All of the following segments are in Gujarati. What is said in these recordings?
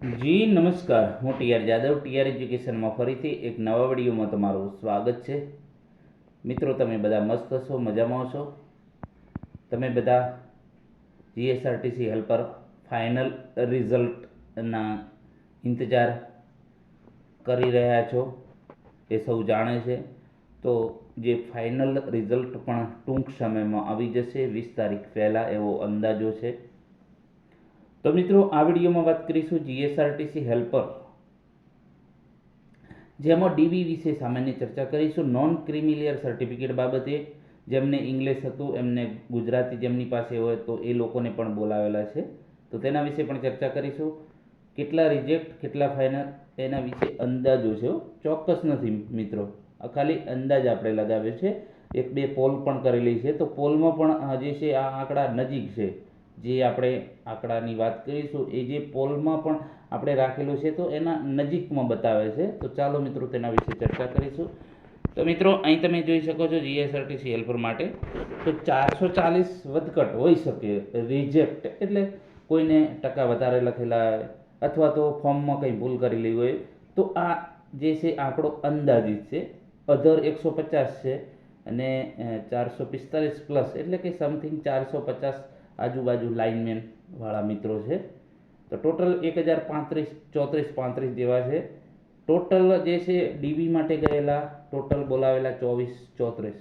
જી, નમસ્કાર. હું ટીઆર જાદવ ટીઆર એજ્યુકેશનમાં ફરીથી એક નવા વિડીયોમાં તમારું સ્વાગત છે. મિત્રો, તમે બધા મસ્ત છો મજામાં છો તમે બધા જીએસઆરટીસી હેલ્પર ફાઇનલ રિઝલ્ટના ઇંતજાર કરી રહ્યા છો એ સૌ જાણે છે. તો જે ફાઇનલ રિઝલ્ટ પણ ટૂંક સમયમાં આવી જશે, વીસ તારીખ પહેલાં એવો અંદાજો છે. તો મિત્રો, આ વિડીયોમાં વાત કરીશું જીએસઆરટીસી હેલ્પર જેમાં ડીવી વિશે સામાન્ય ચર્ચા કરીશું. નોન ક્રિમિલિયર સર્ટિફિકેટ બાબતે જેમને ઇંગ્લિશ હતું, એમને ગુજરાતી જેમની પાસે હોય તો એ લોકોને પણ બોલાવેલા છે. તો તેના વિશે પણ ચર્ચા કરીશું. કેટલા રિજેક્ટ કેટલા ફાઇનલ એના વિશે અંદાજો છે ચોક્કસ નથી મિત્રો. આ ખાલી અંદાજ આપણે લગાવ્યો છે. એક બે પોલ પણ કરેલી છે. તો પોલમાં પણ જે છે, આ આંકડા નજીક છે. જે આપણે આંકડાની વાત કરીશું, એ જે પોલમાં પણ આપણે રાખેલું છે, તો એના નજીકમાં બતાવે છે. તો ચાલો મિત્રો તેના વિશે ચર્ચા કરીશું. તો મિત્રો, અહીં તમે જોઈ શકો છો જીએસઆરટીસી હેલ્પર માટે. તો ચારસો ચાલીસ વધઘટ હોઈ શકે રિજેક્ટ એટલે કોઈને ટકા વધારે લખેલા હોય, અથવા તો ફોર્મમાં કંઈ ભૂલ કરેલી હોય, તો આ જે છે, આંકડો અંદાજિત છે. અધર એકસો પચાસ છે અને ચારસો પિસ્તાલીસ પ્લસ એટલે કે સમથિંગ ચારસો પચાસ આજુબાજુ લાઇનમેનવાળા મિત્રો છે. તો ટોટલ એક હજાર પાંત્રીસ, ચોત્રીસ, પાંત્રીસ જેવા છે. ટોટલ જે છે ડીવી માટે ગયેલા ટોટલ બોલાવેલા ચોવીસ, ચોત્રીસ.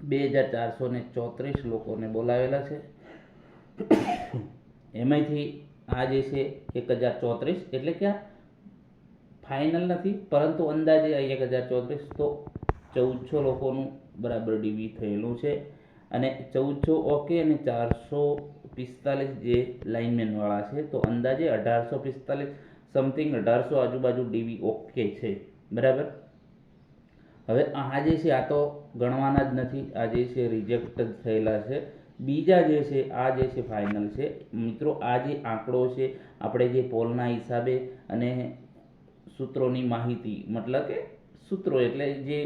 બે હજાર ચારસો ને ચોત્રીસ લોકોને બોલાવેલા છે. એમાંથી આ જે છે, એક હજાર ચોત્રીસ. એટલે કે ફાઇનલ નથી, પરંતુ અંદાજે એક હજાર ચોત્રીસ તો ચૌદસો લોકોનું બરાબર ડીવી થયેલું છે. અને ચૌદસો ઓકે અને ચારસો પિસ્તાલીસ જે લાઇનમેનવાળા છે. તો અંદાજે અઢારસો પિસ્તાલીસ સમથિંગ અઢારસો આજુબાજુ ડીવી ઓકે છે. બરાબર? હવે આ જે છે, આ તો ગણવાના જ નથી. આ જે છે રિજેક્ટ જ થયેલા છે. બીજા જે છે, આ જે છે ફાઇનલ છે. મિત્રો, આ જે આંકડો છે, આપણે જે પોલના હિસાબે અને સૂત્રોની માહિતી, મતલબ કે સૂત્રો, એટલે જે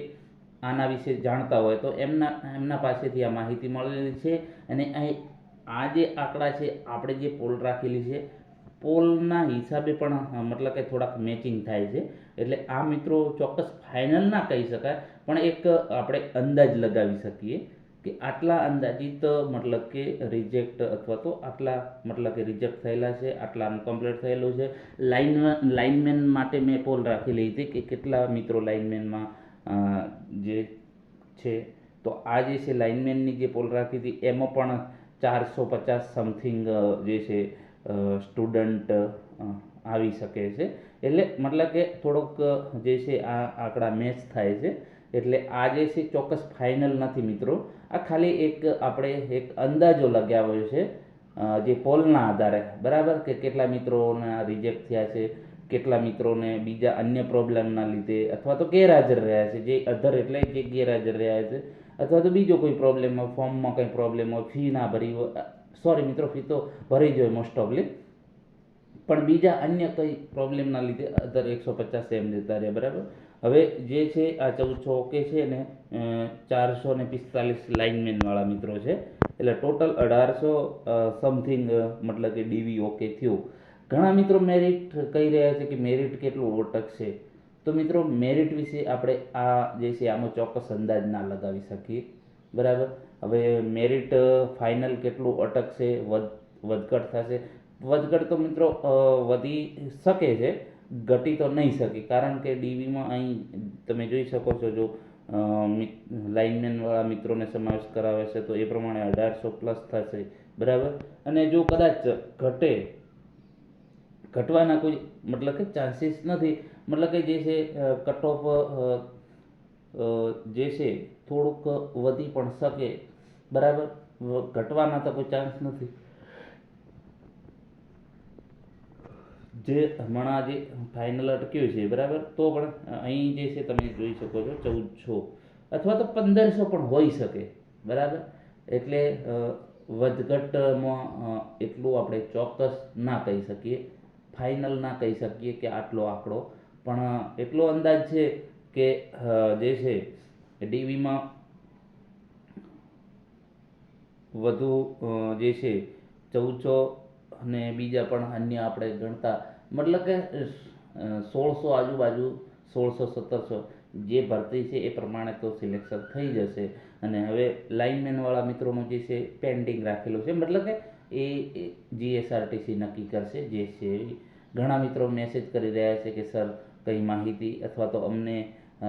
આના વિશે જાણતા હોય તો એમના એમના પાસેથી આ માહિતી મળેલી છે. અને આ જે આંકડા છે, આપણે જે પોલ રાખેલી છે, પોલના હિસાબે પણ મતલબ કે થોડાક મેચિંગ થાય છે. એટલે આ મિત્રો ચોક્કસ ફાઇનલ ના કહી શકાય. પણ એક આપણે અંદાજ લગાવી શકીએ કે આટલા અંદાજિત, મતલબ કે રિજેક્ટ અથવા તો આટલા, મતલબ કે રિજેક્ટ થયેલા છે આટલા કમ્પ્લીટ થયેલું છે. લાઇન લાઇનમેન માટે મેં પોલ રાખેલી હતી કે કેટલા મિત્રો લાઇનમેનમાં જે છે, તો આ જે છે લાઇનમેનની જે પોલ રાખી હતી, એમાં પણ ચારસો પચાસ સમથિંગ જે છે સ્ટુડન્ટ આવી શકે છે. એટલે મતલબ કે થોડોક જે છે આ આંકડા મેચ થાય છે. એટલે આ જે છે ચોક્કસ ફાઇનલ નથી મિત્રો. આ ખાલી એક આપણે એક અંદાજો લગાવ્યો છે જે પોલના આધારે. બરાબર? કે કેટલા મિત્રોના રિજેક્ટ થયા છે કેટલા મિત્રોને બીજા અન્ય પ્રોબ્લેમના લીધે અથવા તો ગેરહાજર રહ્યા છે, જે અધર એટલે જે ગેરહાજર રહ્યા છે, અથવા તો બીજો કોઈ પ્રોબ્લેમ હોય, ફોર્મમાં કંઈ પ્રોબ્લેમ હોય ફી ના ભરી હોય સોરી મિત્રો ફી તો ભરી જ હોય મોસ્ટ ઓફલી પણ બીજા અન્ય કંઈ પ્રોબ્લેમના લીધે અધર એકસો પચાસ એમ જતા રહ્યા, બરાબર? હવે જે છે, આ ચૌદસો ઓકે છે ને ચારસો ને પિસ્તાલીસ લાઇનમેનવાળા મિત્રો છે. એટલે ટોટલ અઢારસો સમથિંગ મતલબ કે ડીવી ઓકે થયું. ઘણા મિત્રો મેરિટ કહી રહ્યા છે કે મેરિટ કેટલું અટકશે તો મિત્રો મેરિટ વિશે આપણે આ જે છે, આમાં ચોક્કસ અંદાજ ના લગાવી શકીએ. બરાબર? હવે મેરિટ ફાઇનલ કેટલું અટકશે વધ, વધઘટ થશે. વધઘટ તો મિત્રો વધી શકે છે, ઘટી તો નહીં શકે. કારણ કે ડીવીમાં અહીં તમે જોઈ શકો છો, જો લાઇનમેનવાળા મિત્રોને સમાવેશ કરાવે છે, તો એ પ્રમાણે અઢારસો પ્લસ થશે. બરાબર? અને જો કદાચ ઘટે ઘટવાના કોઈ મતલબ કે ચાન્સીસ નથી. મતલબ કે જે છે કટ ઓફ જે છે, થોડુંક વધી પણ શકે. બરાબર? ઘટવાના તો કોઈ ચાન્સ નથી. જે હમણાં જે ફાઇનલ અટક્યું છે, બરાબર? તો પણ અહીં જે છે, તમે જોઈ શકો છો, ચૌદસો અથવા તો પંદરસો પણ હોઈ શકે. બરાબર? એટલે વધઘટમાં એટલું આપણે ચોક્કસ ના કહી શકીએ. ફાઇનલ ના કહી શકીએ કે આટલો આંકડો પણ એટલો અંદાજ છે કે જે છે ડીવીમાં વધુ જે છે ચૌદસો અને બીજા પણ અન્ય આપણે ગણતા, મતલબ કે સોળસો આજુબાજુ, સોળસો, સત્તરસો જે ભરતી છે એ પ્રમાણે તો સિલેક્શન થઈ જશે અને હવે લાઇનમેનવાળા મિત્રોનું જે છે પેન્ડિંગ રાખેલું છે મતલબ કે એ જીએસઆરટીસી નક્કી કરશે જે છે. ઘણા મિત્રો મેસેજ કરી રહ્યા છે કે, સર, કંઈ માહિતી અથવા તો અમને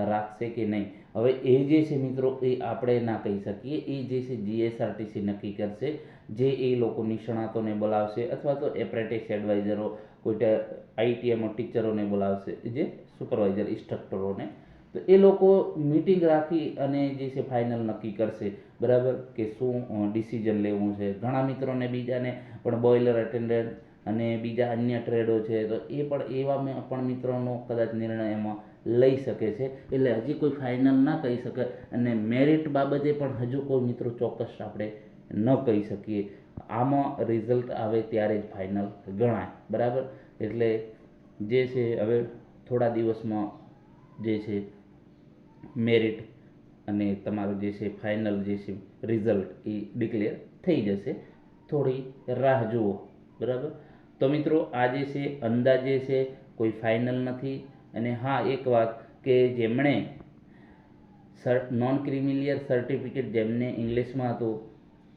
રાખશે કે નહીં? હવે એ જે છે મિત્રો, એ આપણે ના કહી શકીએ. એ જે છે જીએસઆરટીસી નક્કી કરશે, જે એ લોકો નિષ્ણાતોને બોલાવશે અથવા તો એપ્રેટિક્સ એડવાઇઝરો કોઈ આઈટીઆઈમાં ટીચરોને બોલાવશે, જે સુપરવાઇઝર ઇન્સ્ટ્રક્ટરોને તો એ લોકો મીટિંગ રાખી અને જે છે ફાઇનલ નક્કી કરશે. બરાબર? કે શું ડિસિઝન લેવું છે? ઘણા મિત્રોને બીજાને પણ બોઇલર એટેન્ડન્ટ અને બીજા અન્ય ટ્રેડો છે, તો એ પણ એવા મેં પણ મિત્રોનો કદાચ નિર્ણય એમાં લઈ શકે છે. એટલે હજી કોઈ ફાઇનલ ના કહી શકે અને મેરિટ બાબતે પણ હજુ કોઈ મિત્રો ચોક્કસ આપણે ન કહી શકીએ. આમાં રિઝલ્ટ આવે ત્યારે જ ફાઇનલ ગણાય. બરાબર? એટલે જે છે હવે થોડા દિવસમાં જે છે મેરિટ અને તમારું જે છે ફાઇનલ જે છે રિઝલ્ટ એ ડિક્લેર થઈ જશે. થોડી રાહ જુઓ. બરાબર? તો મિત્રો, આ જે છે, અંદાજે છે, કોઈ ફાઇનલ નથી. અને હા, એક વાત કે જેમણે નોન ક્રિમિલિયર સર્ટિફિકેટ જેમને ઇંગ્લિશમાં હતું,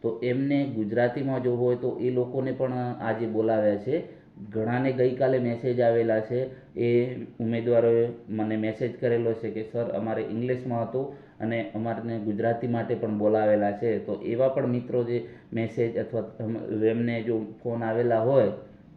તો એમને ગુજરાતીમાં જો હોય તો એ લોકોને પણ આજે બોલાવ્યા છે. ઘણાને ગઈકાલે મેસેજ આવેલા છે. એ ઉમેદવારોએ મને મેસેજ કરેલો છે કે, સર, અમારે ઇંગ્લિશમાં હતું અને અમારને ગુજરાતી માટે પણ બોલાવેલા છે. તો એવા પણ મિત્રો જે મેસેજ અથવા એમને જો ફોન આવેલા હોય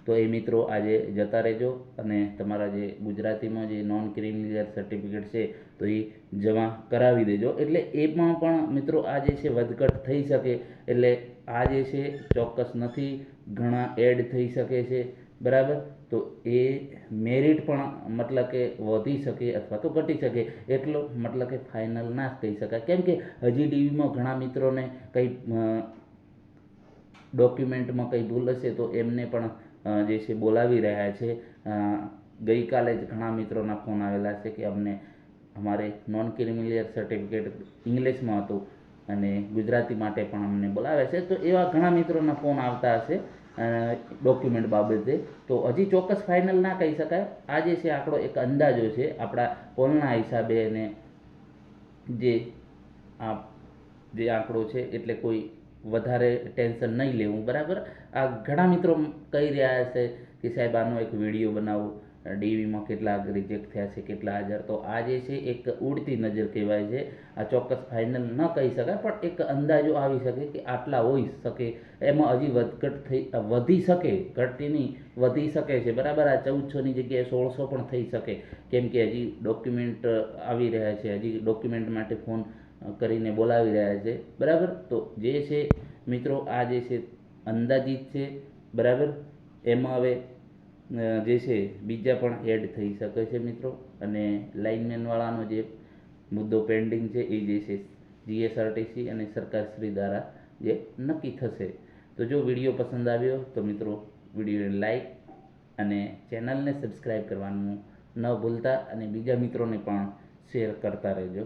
તો એ મિત્રો આજે જતા રહેજો અને તમારા જે ગુજરાતીમાં જે નોન ક્રિમિનલ સર્ટિફિકેટ છે, તો એ જમા કરાવી દેજો. એટલે એમાં પણ મિત્રો આ જે છે, વધઘટ થઈ શકે. એટલે આ જે છે, ચોક્કસ નથી, ઘણા એડ થઈ શકે છે. બરાબર? તો એ મેરિટ પણ મતલબ કે વધી શકે અથવા તો ઘટી શકે. એટલો મતલબ કે ફાઇનલ ના કહી શકાય. કેમ કે હજી ડીવીમાં ઘણા મિત્રોને કંઈ ડોક્યુમેન્ટમાં કંઈ ભૂલ હશે તો એમને પણ જે છે, બોલાવી રહ્યા છે. ગઈકાલે જ ઘણા મિત્રોના ફોન આવેલા છે કે અમને અમારે નોન ક્રિમિલિયર સર્ટિફિકેટ ઇંગ્લિશમાં હતું અને ગુજરાતી માટે પણ અમને બોલાવે છે. તો એવા ઘણા મિત્રોના ફોન આવતા હશે ડોક્યુમેન્ટ બાબતે. તો હજી ચોક્કસ ફાઇનલ ના કહી શકાય. આ જે છે, આંકડો એક અંદાજો છે. આપણા પોલના હિસાબે અને જે આ જે આંકડો છે, એટલે કોઈ વધારે ટેન્શન નહીં લેવું, બરાબર? આ ઘણા મિત્રો કહી રહ્યા છે કે સાહેબ, આનો એક વીડિયો બનાવો. ડીવીમાં કેટલા રિજેક્ટ થયા છે, કેટલા હાજર. તો આ જે છે, એક ઉડતી નજર કહેવાય છે. આ ચોક્કસ ફાઇનલ ન કહી શકાય, પણ એક અંદાજો આવી શકે કે આટલા હોઈ શકે. એમાં હજી વધઘટ થઈ, વધી શકે, ઘટતી નહીં, વધી શકે છે, બરાબર? આ ચૌદસોની જગ્યાએ સોળસો પણ થઈ શકે. કેમ કે હજી ડોક્યુમેન્ટ આવી રહ્યા છે, હજી ડોક્યુમેન્ટ માટે ફોન કરીને બોલાવી રહ્યા છે. બરાબર? તો જે છે, મિત્રો, આ જે છે, અંદાજિત છે, બરાબર? એમાં હવે જે છે, બીજા પણ એડ થઈ શકે છે, મિત્રો. અને લાઇનમેનવાળાનો જે મુદ્દો પેન્ડિંગ છે, એ જે છે જીએસઆરટીસી અને સરકારશ્રી દ્વારા જે નક્કી થશે. તો જો વીડિયો પસંદ આવ્યો, તો મિત્રો, વિડીયોને લાઈક અને ચેનલને સબસ્ક્રાઈબ કરવાનું ન ભૂલતા અને બીજા મિત્રોને પણ શેર કરતા રહેજો.